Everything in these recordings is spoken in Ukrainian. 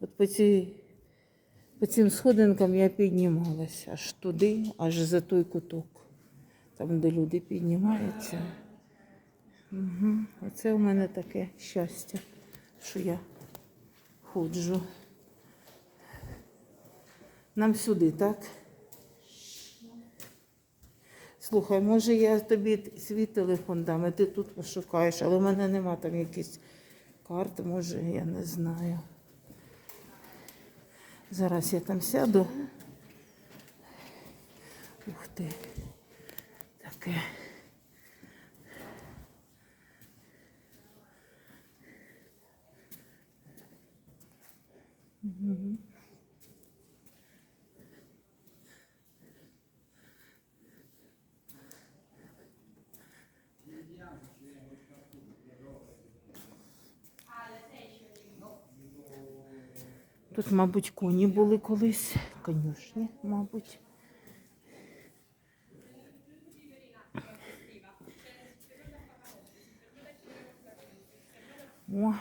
От по, ці, по цим сходинкам я піднімалася аж туди, аж за той куток, там, де люди піднімаються. Угу. Оце у мене таке щастя, що я ходжу. Нам сюди, так? Слухай, може я тобі свій телефон дам, і ти тут пошукаєш, але в мене нема там якісь карти, може, я не знаю. Зараз я там сяду. Ух ти. Таке. Мгм. Тут, мабуть, коні були колись, конюшні, мабуть. О,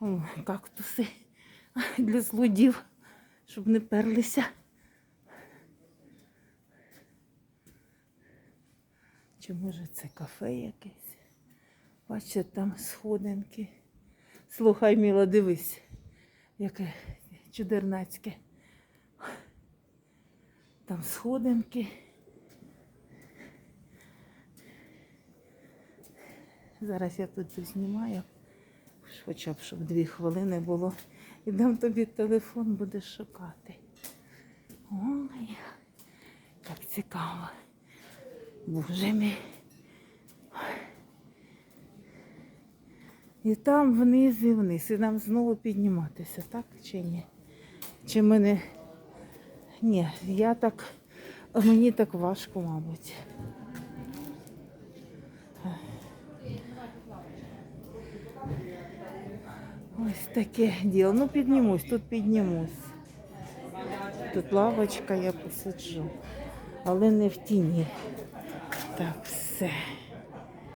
о, кактуси для злодів, щоб не перлися. Чи може це кафе якесь? Бачите, там сходинки. Слухай, Міла, дивись, яке чудернацьке. Там сходинки. Зараз я тут знімаю, хоча б щоб дві хвилини було. І дам тобі телефон, будеш шукати. Ой, як цікаво. Боже мій. І там вниз і вниз. І нам знову підніматися, так чи ні? Чи мене. Ні, я так. Мені так важко, мабуть. Ось таке діло. Ну піднімусь, тут піднімусь. Тут лавочка, я посиджу. Але не в тіні. Так, все.